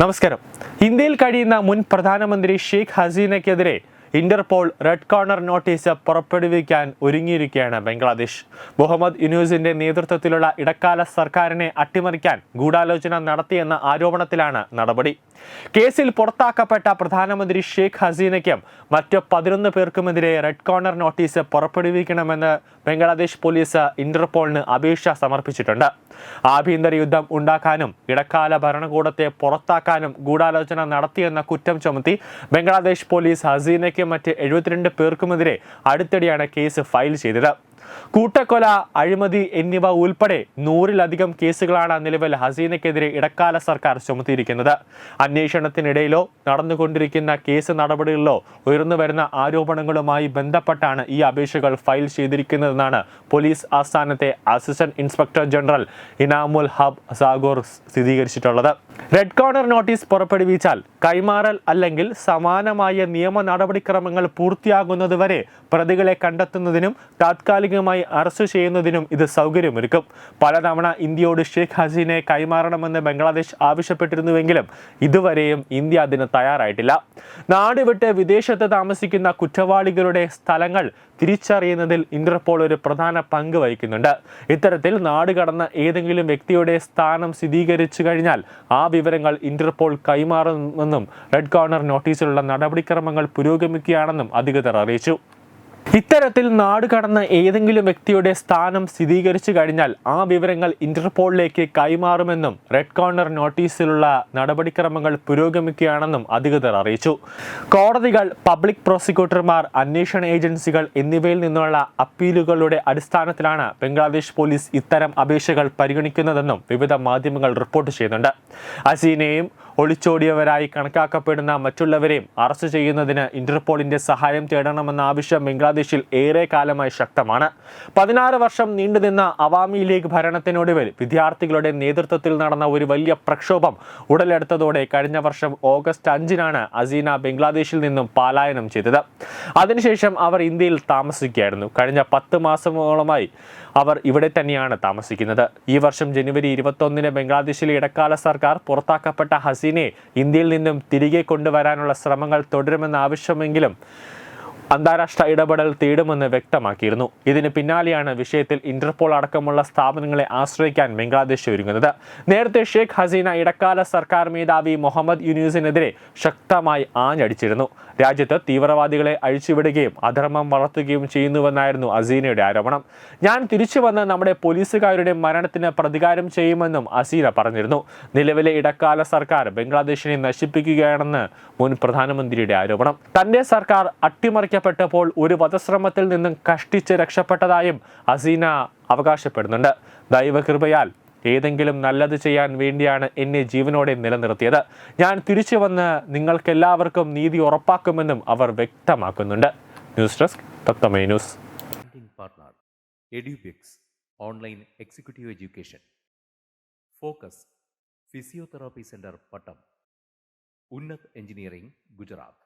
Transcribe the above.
നമസ്കാരം. ഇന്ത്യയിൽ കഴിയുന്ന മുൻ പ്രധാനമന്ത്രി ഷെയ്ഖ് ഹസീനയ്ക്കെതിരെ ഇന്റർപോൾ റെഡ് കോർണർ നോട്ടീസ് പുറപ്പെടുവിക്കാൻ ഒരുങ്ങിയിരിക്കുകയാണ് ബംഗ്ലാദേശ്. മുഹമ്മദ് യുനൂസിന്റെ നേതൃത്വത്തിലുള്ള ഇടക്കാല സർക്കാരിനെ അട്ടിമറിക്കാൻ ഗൂഢാലോചന നടത്തിയെന്ന ആരോപണത്തിലാണ് നടപടി. കേസിൽ പുറത്താക്കപ്പെട്ട പ്രധാനമന്ത്രി ഷെയ്ഖ് ഹസീനയ്ക്കും മറ്റ് പതിനൊന്ന് പേർക്കുമെതിരെ റെഡ് കോർണർ നോട്ടീസ് പുറപ്പെടുവിക്കണമെന്ന് ബംഗ്ലാദേശ് പോലീസ് ഇന്റർപോളിന് അപേക്ഷ സമർപ്പിച്ചിട്ടുണ്ട്. ആഭ്യന്തര യുദ്ധം ഉണ്ടാക്കാനും ഇടക്കാല ഭരണകൂടത്തെ പുറത്താക്കാനും ഗൂഢാലോചന നടത്തിയെന്ന കുറ്റം ചുമത്തി ബംഗ്ലാദേശ് പോലീസ് ഹസീനയ്ക്കും മറ്റ് എഴുപത്തിരണ്ട് പേർക്കുമെതിരെ അടുത്തിടെയാണ് കേസ് ഫയൽ ചെയ്തത്. കൂട്ടക്കൊല അഴിമതി എന്നിവ ഉൾപ്പെടെ നൂറിലധികം കേസുകളാണ് നിലവിൽ ഹസീനയ്ക്കെതിരെ ഇടക്കാല സർക്കാർ ചുമത്തിയിരിക്കുന്നത്. അന്വേഷണത്തിനിടയിലോ നടന്നുകൊണ്ടിരിക്കുന്ന കേസ് നടപടികളിലോ ഉയർന്നുവരുന്ന ആരോപണങ്ങളുമായി ബന്ധപ്പെട്ടാണ് ഈ അപേക്ഷകൾ ഫയൽ ചെയ്തിരിക്കുന്നതെന്നാണ് police ആസ്ഥാനത്തെ assistant inspector general Inamul Haque Sagor സ്ഥിരീകരിച്ചിട്ടുള്ളത്. Red corner notice പുറപ്പെടുവിച്ചാൽ കൈമാറൽ അല്ലെങ്കിൽ സമാനമായ നിയമ നടപടിക്രമങ്ങൾ പൂർത്തിയാകുന്നതുവരെ പ്രതികളെ കണ്ടെത്തുന്നതിനും താത്കാലികമായി അറസ്റ്റ് ചെയ്യുന്നതിനും ഇത് സൗകര്യമൊരുക്കും. പലതവണ ഇന്ത്യയോട് ഷെയ്ഖ് ഹസീനെ കൈമാറണമെന്ന് ബംഗ്ലാദേശ് ആവശ്യപ്പെട്ടിരുന്നുവെങ്കിലും ഇതുവരെയും ഇന്ത്യ അതിന് തയ്യാറായിട്ടില്ല. നാടുവിട്ട് വിദേശത്ത് താമസിക്കുന്ന കുറ്റവാളികളുടെ സ്ഥലങ്ങൾ തിരിച്ചറിയുന്നതിൽ ഇന്റർപോൾ ഒരു പ്രധാന പങ്ക് വഹിക്കുന്നുണ്ട്. ഇത്തരത്തിൽ നാട് കടന്ന ഏതെങ്കിലും വ്യക്തിയുടെ സ്ഥാനം സ്ഥിരീകരിച്ചു കഴിഞ്ഞാൽ ആ വിവരങ്ങൾ ഇന്റർപോൾ കൈമാറുമെന്നും റെഡ് കോർണർ നോട്ടീസിലുള്ള നടപടിക്രമങ്ങൾ പുരോഗമിക്കുകയാണെന്നും അധികൃതർ അറിയിച്ചു. ഇത്തരത്തിൽ നാട് കടന്ന ഏതെങ്കിലും വ്യക്തിയുടെ സ്ഥാനം സ്ഥിരീകരിച്ചു കഴിഞ്ഞാൽ ആ വിവരങ്ങൾ ഇന്റർപോളിലേക്ക് കൈമാറുമെന്നും റെഡ് കോർണർ നോട്ടീസിലുള്ള നടപടിക്രമങ്ങൾ പുരോഗമിക്കുകയാണെന്നും അധികൃതർ അറിയിച്ചു. കോടതികൾ പബ്ലിക് പ്രോസിക്യൂട്ടർമാർ അന്വേഷണ ഏജൻസികൾ എന്നിവയിൽ നിന്നുള്ള അപ്പീലുകളുടെ അടിസ്ഥാനത്തിലാണ് ബംഗ്ലാദേശ് പോലീസ് ഇത്തരം അപേക്ഷകൾ പരിഗണിക്കുന്നതെന്നും വിവിധ മാധ്യമങ്ങൾ റിപ്പോർട്ട് ചെയ്യുന്നുണ്ട്. അസീനെയും ഒളിച്ചോടിയവരായി കണക്കാക്കപ്പെടുന്ന മറ്റുള്ളവരെയും അറസ്റ്റ് ചെയ്യുന്നതിന് ഇന്റർപോളിന്റെ സഹായം തേടണമെന്ന ആവശ്യം ബംഗ്ലാദേശിൽ ഏറെ കാലമായി ശക്തമാണ്. പതിനാറ് വർഷം നീണ്ടുനിന്ന അവാമി ലീഗ് ഭരണത്തിനൊടുവിൽ വിദ്യാർത്ഥികളുടെ നേതൃത്വത്തിൽ നടന്ന ഒരു വലിയ പ്രക്ഷോഭം ഉടലെടുത്തതോടെ കഴിഞ്ഞ വർഷം ഓഗസ്റ്റ് അഞ്ചിനാണ് അസീന ബംഗ്ലാദേശിൽ നിന്നും പലായനം ചെയ്തത്. അതിനുശേഷം അവർ ഇന്ത്യയിൽ താമസിക്കുകയായിരുന്നു. കഴിഞ്ഞ പത്ത് മാസങ്ങളുമായി അവർ ഇവിടെ തന്നെയാണ് താമസിക്കുന്നത്. ഈ വർഷം ജനുവരി ഇരുപത്തൊന്നിന് ബംഗ്ലാദേശിലെ ഇടക്കാല സർക്കാർ പുറത്താക്കപ്പെട്ട ഹസീനെ ഇന്ത്യയിൽ നിന്നും തിരികെ കൊണ്ടുവരാനുള്ള ശ്രമങ്ങൾ തുടരുമെന്ന ആവശ്യമെങ്കിലും അന്താരാഷ്ട്ര ഇടപെടൽ തേടുമെന്ന് വ്യക്തമാക്കിയിരുന്നു. ഇതിന് പിന്നാലെയാണ് വിഷയത്തിൽ ഇന്റർപോൾ അടക്കമുള്ള സ്ഥാപനങ്ങളെ ആശ്രയിക്കാൻ ബംഗ്ലാദേശ് ഒരുങ്ങുന്നത്. നേരത്തെ ഷെയ്ഖ് ഹസീന ഇടക്കാല സർക്കാർ മേധാവി മുഹമ്മദ് യുനൂസിനെതിരെ ശക്തമായി ആഞ്ഞടിച്ചിരുന്നു. രാജ്യത്ത് തീവ്രവാദികളെ അഴിച്ചുവിടുകയും അധർമ്മം വളർത്തുകയും ചെയ്യുന്നുവെന്നായിരുന്നു അസീനയുടെ ആരോപണം. ഞാൻ തിരിച്ചു വന്ന് നമ്മുടെ പോലീസുകാരുടെ മരണത്തിന് പ്രതികാരം ചെയ്യുമെന്നും അസീന പറഞ്ഞിരുന്നു. നിലവിലെ ഇടക്കാല സർക്കാർ ബംഗ്ലാദേശിനെ നശിപ്പിക്കുകയാണെന്ന് മുൻ പ്രധാനമന്ത്രിയുടെ ആരോപണം. തന്റെ സർക്കാർ അട്ടിമറിക്കപ്പെട്ടപ്പോൾ ഒരു വധശ്രമത്തിൽ നിന്നും കഷ്ടിച്ച് രക്ഷപ്പെട്ടതായും അസീന അവകാശപ്പെടുന്നുണ്ട്. ദൈവകൃപയാൽ ഏതെങ്കിലും നല്ലത് ചെയ്യാൻ വേണ്ടിയാണ് എന്നെ ജീവനോടെ നിലനിർത്തിയത്. ഞാൻ തിരിച്ചു വന്ന് നിങ്ങൾക്കെല്ലാവർക്കും നീതി ഉറപ്പാക്കുമെന്നും അവർ വ്യക്തമാക്കുന്നുണ്ട്. News desk Thathamme news. Online executive education focus physiotherapy Education. Pattom Unnath engineering Gujarat